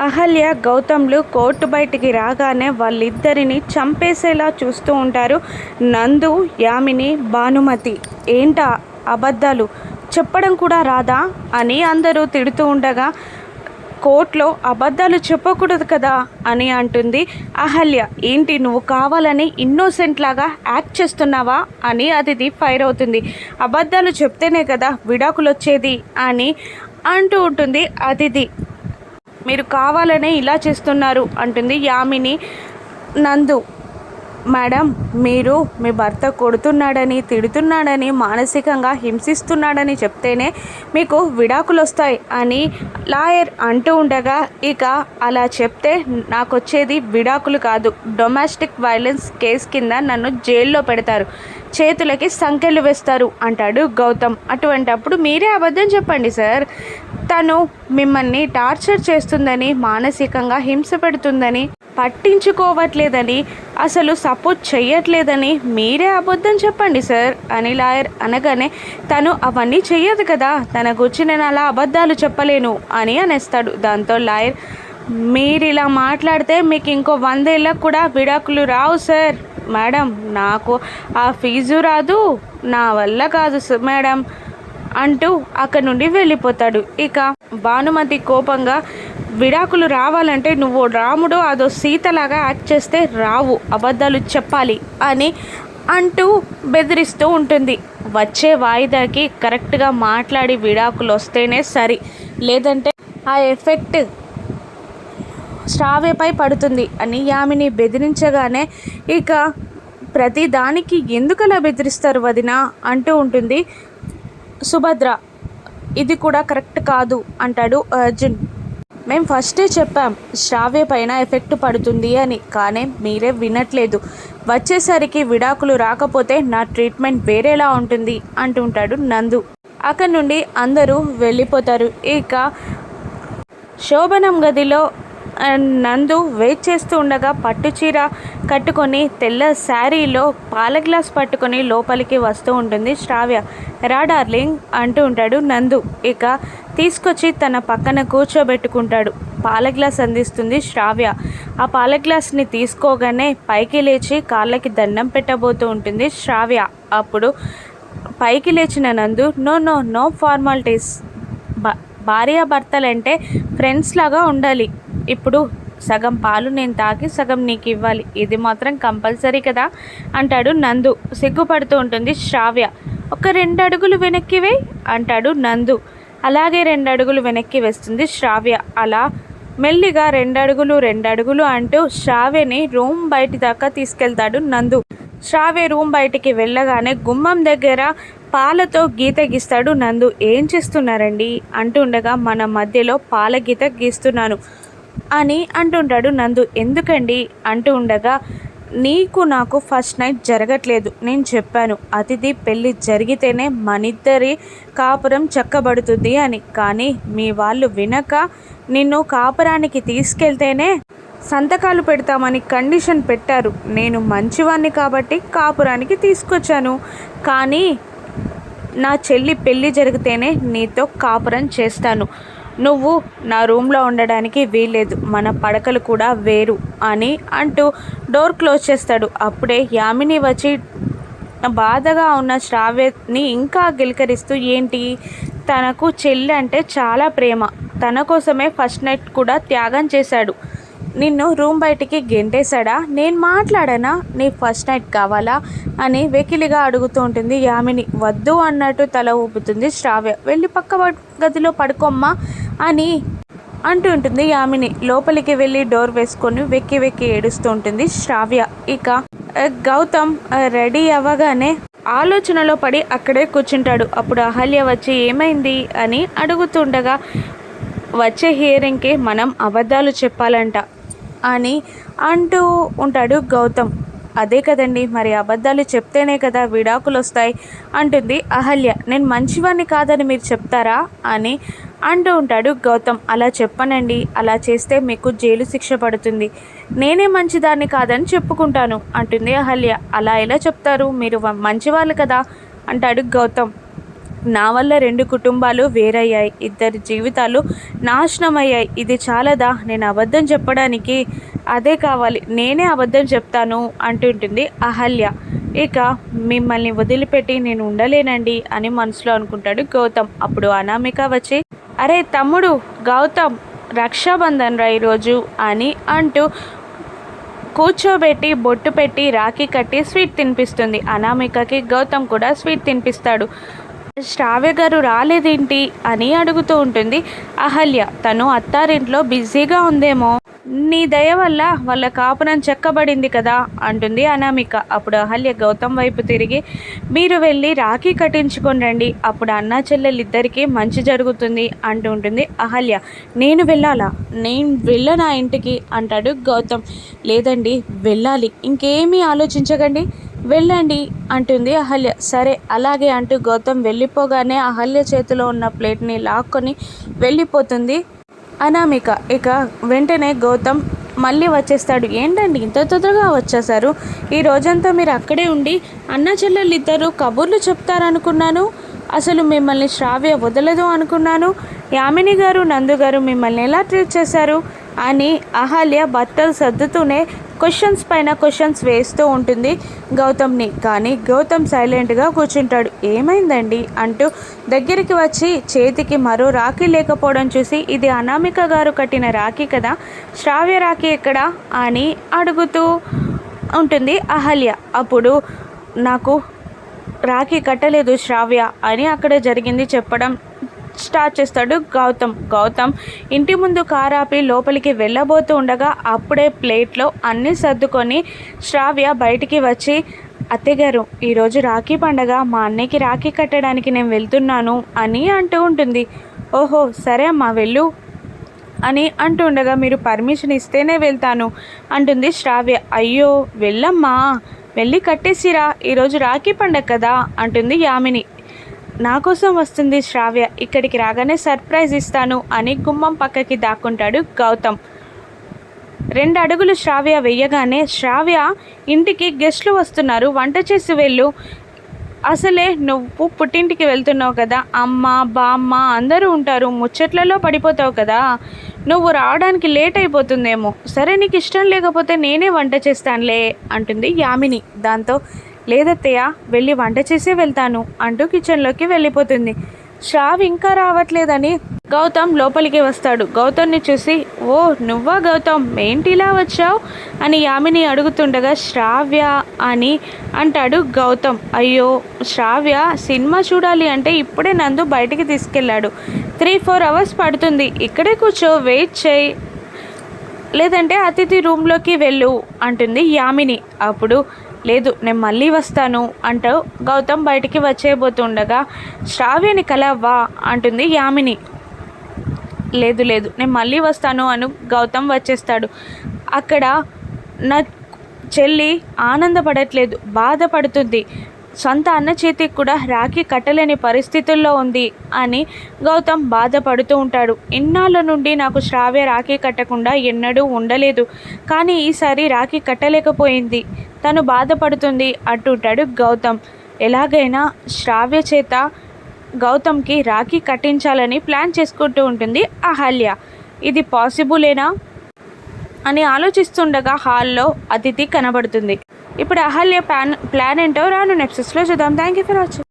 Ahalya గౌతమ్లు court బయటికి రాగానే వాళ్ళిద్దరిని చంపేసేలా చూస్తూ ఉంటారు నందు యామిని భానుమతి. ఏంటా అబద్ధాలు? చెప్పడం కూడా రాదా? అని అందరూ తిడుతూ ఉండగా కోర్టులో అబద్ధాలు చెప్పకూడదు కదా? అని అంటుంది అహల్య. ఏంటి నువ్వు కావాలని ఇన్నోసెంట్ లాగా యాక్ట్ చేస్తున్నావా? అని అతిథి ఫైర్ అవుతుంది. అబద్ధాలు చెప్తేనే కదా విడాకులు వచ్చేది అని అంటూ ఉంటుంది అతిథి. మీరు కావాలనే ఇలా చేస్తున్నారు అంటుంది యామిని. నందు మేడం మీరు మీ భర్త కొడుతున్నాడని తిడుతున్నాడని మానసికంగా హింసిస్తున్నాడని చెప్తేనే మీకు విడాకులు వస్తాయి అని లాయర్ అంటూ ఉండగా ఇక అలా చెప్తే నాకు వచ్చేది విడాకులు కాదు. డొమెస్టిక్ వైలెన్స్ కేసు కింద నన్ను జైల్లో పెడతారు. చేతులకి సంఖ్యలు వేస్తారు అంటాడు గౌతమ్. అటువంటప్పుడు మీరే అబద్ధం చెప్పండి సార్. తను మిమ్మల్ని టార్చర్ చేస్తుందని మానసికంగా హింస పెడుతుందని పట్టించుకోవట్లేదని అసలు సపోర్ట్ చేయట్లేదని మీరే అబద్ధం చెప్పండి సార్ అని లాయర్ అనగానే తను అవన్నీ చెయ్యదు కదా తన గురించి నేను అలా అబద్ధాలు చెప్పలేను అని అనేస్తాడు. దాంతో లాయర్ మీరు ఇలా మాట్లాడితే మీకు ఇంకో వందేళ్ళకు కూడా విడాకులు రావు సార్. మేడం నాకు ఆ ఫీజు రాదు నా వల్ల కాదు సార్ మేడం అంటూ అక్కడి నుండి వెళ్ళిపోతాడు. ఇక భానుమతి కోపంగా విడాకులు రావాలంటే నువ్వు రాముడు అదో సీతలాగా యాక్ట్ చేస్తే రావు అబద్ధాలు చెప్పాలి అని అంటూ బెదిరిస్తూ ఉంటుంది. వచ్చే వాయిదాకి కరెక్ట్గా మాట్లాడి విడాకులు వస్తేనే సరి. లేదంటే ఆ ఎఫెక్ట్ శ్రావ్యపై పడుతుంది అని యామిని బెదిరించగానే ఇక ప్రతి దానికి ఎందుకలా బెదిరిస్తారు వదిన? అంటూ ఉంటుంది సుభద్ర. ఇది కూడా కరెక్ట్ కాదు అంటాడు అర్జున్. మేము ఫస్టే చెప్పాం శ్రావ్య పైన ఎఫెక్ట్ పడుతుంది అని కానీ మీరే వినట్లేదు. వచ్చేసరికి విడాకులు రాకపోతే నా ట్రీట్మెంట్ వేరేలా ఉంటుంది అంటుంటాడు నందు. అక్కడి నుండి అందరూ వెళ్ళిపోతారు. ఇక శోభనం గదిలో నందు వెయిట్ చేస్తూ ఉండగా పట్టు చీర కట్టుకొని తెల్ల శారీలో పాల గ్లాస్ పట్టుకొని లోపలికి వస్తూ ఉంటుంది శ్రావ్య. రా డార్లింగ్ అంటూ ఉంటాడు నందు. ఇక తీసుకొచ్చి తన పక్కన కూర్చోబెట్టుకుంటాడు. పాల గ్లాస్ అందిస్తుంది శ్రావ్య. ఆ పాల గ్లాస్ని తీసుకోగానే పైకి లేచి కాళ్ళకి దండం పెట్టబోతూ ఉంటుంది శ్రావ్య. అప్పుడు పైకి లేచిన Nandu no no no formalities. భార్యాభర్తలంటే friends లాగా ఉండాలి. ఇప్పుడు సగం పాలు నేను తాకి సగం నీకు ఇవ్వాలి. ఇది మాత్రం కంపల్సరీ కదా అంటాడు నందు. సిగ్గుపడుతూ ఉంటుంది శ్రావ్య. ఒక రెండు అడుగులు వెనక్కి వేయి అంటాడు నందు. అలాగే రెండు అడుగులు వెనక్కి వేస్తుంది శ్రావ్య. అలా మెల్లిగా రెండు అడుగులు రెండు అడుగులు అంటూ శ్రావ్యని రూమ్ బయటి దాకా తీసుకెళ్తాడు నందు. శ్రావ్య రూమ్ బయటికి వెళ్ళగానే గుమ్మం దగ్గర పాలతో గీత గీస్తాడు నందు. ఏం చేస్తున్నారండి? అంటుండగా మన మధ్యలో పాల గీత గీస్తున్నాను. అని అంటుంటాడు నందు. ఎందుకండి? అంటూ ఉండగా నీకు నాకు ఫస్ట్ నైట్ జరగట్లేదు. నేను చెప్పాను అతిథి పెళ్ళి జరిగితేనే మనిద్దరి కాపురం చక్కబడుతుంది అని. కానీ మీ వాళ్ళు వినక నిన్ను కాపురానికి తీసుకెళ్తేనే సంతకాలు పెడతామని కండిషన్ పెట్టారు. నేను మంచివాణ్ణి కాబట్టి కాపురానికి తీసుకొచ్చాను. కానీ నా చెల్లి పెళ్ళి జరిగితేనే నీతో కాపురం చేస్తాను. నువ్వు నా రూమ్లో ఉండడానికి వీల్లేదు. మన పడకలు కూడా వేరు అని అంటూ డోర్ క్లోజ్ చేస్తాడు. అప్పుడే యామిని వచ్చి బాధగా ఉన్న శ్రావ్యని ఇంకా గిలకరిస్తూ ఏంటి? తనకు చెల్లి అంటే చాలా ప్రేమ. తన కోసమే ఫస్ట్ నైట్ కూడా త్యాగం చేశాడు. నిన్ను రూమ్ బయటికి గెంటేశాడా? నేను మాట్లాడానా? నీ ఫస్ట్ నైట్ కావాలా? అని వెకిలిగా అడుగుతూ ఉంటుంది యామిని. వద్దు అన్నట్టు తల ఊపుతుంది శ్రావ్య. వెళ్ళి పక్క గదిలో పడుకోమ్మా. అని అంటూ ఉంటుంది. యామిని లోపలికి వెళ్ళి డోర్ వేసుకొని వెక్కి వెక్కి ఏడుస్తూ ఉంటుంది శ్రావ్య. ఇక గౌతమ్ రెడీ అవ్వగానే ఆలోచనలో పడి అక్కడే కూర్చుంటాడు. అప్పుడు అహల్య వచ్చి ఏమైంది? అని అడుగుతుండగా వచ్చే హియరింగ్కి మనం అబద్ధాలు చెప్పాలంట అని అంటూ ఉంటాడు గౌతమ్. అదే కదండి మరి అబద్ధాలు చెప్తేనే కదా విడాకులు వస్తాయి అంటుంది అహల్య. నేను మంచివాణ్ణి కాదని మీరు చెప్తారా? అని అంటూ ఉంటాడు గౌతమ్ అలా చెప్పనండి. అలా చేస్తే మీకు జైలు శిక్ష పడుతుంది. నేనే మంచిదాన్ని కాదని చెప్పుకుంటాను అంటుంది అహల్య. అలా ఎలా చెప్తారు? మీరు మంచివాళ్ళు కదా అంటాడు గౌతమ్. నా వల్ల రెండు కుటుంబాలు వేరయ్యాయి. ఇద్దరి జీవితాలు నాశనమయ్యాయి. ఇది చాలదా? నేను అబద్ధం చెప్పడానికి అదే కావాలి. నేనే అబద్ధం చెప్తాను అంటుంటుంది అహల్య. ఇక మిమ్మల్ని వదిలిపెట్టి నేను ఉండలేనండి అని మనసులో అనుకుంటాడు గౌతమ్. అప్పుడు అనామిక వచ్చి అరే తమ్ముడు గౌతమ్ రక్షాబంధన్ రా ఈరోజు అని అంటూ కూర్చోబెట్టి బొట్టు పెట్టి రాఖీ కట్టి స్వీట్ తినిపిస్తుంది. అనామికకి గౌతమ్ కూడా స్వీట్ తినిపిస్తాడు. శ్రావ్య గారు రాలేదేంటి అని అడుగుతూ ఉంటుంది అహల్య. తను అత్తారింట్లో బిజీగా ఉందేమో. నీ దయ వల్ల వాళ్ళ కాపురం చెక్కబడింది కదా అంటుంది అనామిక. అప్పుడు అహల్య గౌతమ్ వైపు తిరిగి మీరు వెళ్ళి రాఖీ కట్టించుకొని రండి. అప్పుడు అన్నా చెల్లెలిద్దరికీ మంచి జరుగుతుంది అంటూ ఉంటుంది అహల్య. నేను వెళ్ళాలా? నేను వెళ్ళనా ఇంటికి? అంటాడు గౌతమ్. లేదండి వెళ్ళాలి. ఇంకేమీ ఆలోచించకండి. వెళ్ళండి అంటుంది అహల్య. సరే అలాగే అంటూ గౌతమ్ వెళ్ళిపోగానే అహల్య చేతిలో ఉన్న ప్లేట్ని లాక్కొని వెళ్ళిపోతుంది. అనామిక. ఇక వెంటనే గౌతమ్ మళ్ళీ వచ్చేస్తాడు. ఏంటండి ఇంత తొందరగా వచ్చేసారు ఈ రోజంతా మీరు అక్కడే ఉండి అన్న చెల్లెళ్ళు ఇద్దరు కబుర్లు చెప్తారనుకున్నాను. అసలు మిమ్మల్ని శ్రావ్య వదలదు అనుకున్నాను. యామిని గారు నందు గారు మిమ్మల్ని ఎలా ట్రీట్ చేశారు? అని అహల్య బట్టలు సర్దుతూనే క్వశ్చన్స్ పైన క్వశ్చన్స్ వేస్తూ ఉంటుంది. గౌతమ్ని కానీ గౌతమ్ సైలెంట్గా కూర్చుంటాడు. ఏమైందండి? అంటూ దగ్గరికి వచ్చి చేతికి మరో రాఖీ లేకపోవడం చూసి ఇది అనామిక గారు కట్టిన రాఖీ కదా? శ్రావ్య రాఖీ ఎక్కడ? అని అడుగుతూ ఉంటుంది అహల్య. అప్పుడు నాకు రాఖీ కట్టలేదు శ్రావ్య అని అక్కడ జరిగింది చెప్పడం స్టార్ట్ చేస్తాడు గౌతమ్. గౌతమ్ ఇంటి ముందు కారాపి లోపలికి వెళ్ళబోతూ ఉండగా అప్పుడే ప్లేట్లో అన్నీ సర్దుకొని శ్రావ్య బయటికి వచ్చి అత్తగారు ఈరోజు రాఖీ పండగ మా అన్నయ్యకి రాఖీ కట్టడానికి నేను వెళ్తున్నాను అని అంటూ ఉంటుంది. ఓహో సరే అమ్మా వెళ్ళు అని అంటుండగా మీరు పర్మిషన్ ఇస్తేనే వెళ్తాను అంటుంది శ్రావ్య. అయ్యో వెళ్ళమ్మా వెళ్ళి కట్టేసిరా ఈరోజు రాఖీ పండగ కదా అంటుంది యామిని. నా కోసం వస్తుంది శ్రావ్య. ఇక్కడికి రాగానే సర్ప్రైజ్ ఇస్తాను అని గుమ్మం పక్కకి దాక్కుంటాడు గౌతమ్. రెండు అడుగులు శ్రావ్య వెయ్యగానే శ్రావ్య ఇంటికి గెస్ట్లు వస్తున్నారు. వంట చేసి వెళ్ళు. అసలే నువ్వు పుట్టింటికి వెళ్తున్నావు కదా. అమ్మ బామ్మ అందరూ ఉంటారు. ముచ్చట్లలో పడిపోతావు కదా. నువ్వు రావడానికి లేట్ అయిపోతుందేమో. సరే నీకు ఇష్టం లేకపోతే నేనే వంట చేస్తానులే అంటుంది యామిని. దాంతో లేదత్తయ్య వెళ్ళి వంట చేసే వెళ్తాను అంటూ కిచెన్లోకి వెళ్ళిపోతుంది. శ్రావ్ ఇంకా రావట్లేదని గౌతమ్ లోపలికి వస్తాడు. గౌతమ్ని చూసి ఓ నువ్వా గౌతమ్? ఏంటి ఇలా వచ్చావు? అని యామిని అడుగుతుండగా శ్రావ్య అని అంటాడు గౌతమ్. అయ్యో శ్రావ్య సినిమా చూడాలి అంటే ఇప్పుడే నందు బయటికి తీసుకెళ్ళాడు. త్రీ ఫోర్ అవర్స్ పడుతుంది. ఇక్కడే కూర్చో వెయిట్ చేయి. లేదంటే అతిథి రూమ్లోకి వెళ్ళు అంటుంది యామిని. అప్పుడు లేదు నేను మళ్ళీ వస్తాను అంటూ గౌతమ్ బయటికి వచ్చేయబోతుండగా శ్రావ్యని కలవ్వా అంటుంది యామిని. లేదు లేదు నేను మళ్ళీ వస్తాను అను గౌతమ్ వచ్చేస్తాడు. అక్కడ నా చెల్లి ఆనందపడట్లేదు బాధపడుతుంది. సొంత అన్న చేతికి కూడా రాఖీ కట్టలేని పరిస్థితుల్లో ఉంది అని గౌతమ్ బాధపడుతూ ఉంటాడు. ఇన్నాళ్ళ నుండి నాకు శ్రావ్య రాఖీ కట్టకుండా ఎన్నడూ ఉండలేదు. కానీ ఈసారి రాఖీ కట్టలేకపోయింది. తను బాధపడుతుంది అంటుంటాడు గౌతమ్. ఎలాగైనా శ్రావ్య చేత గౌతమ్కి రాఖీ కట్టించాలని ప్లాన్ చేసుకుంటూ ఉంటుంది అహల్య. ఇది పాసిబులేనా? అని ఆలోచిస్తుండగా హాల్లో అతిథి కనబడుతుంది. ఇప్పుడు అహల్య ప్లాన్ ప్లాన్ ఏంటో రాను నెప్సెస్లో చూద్దాం. Thank you for watching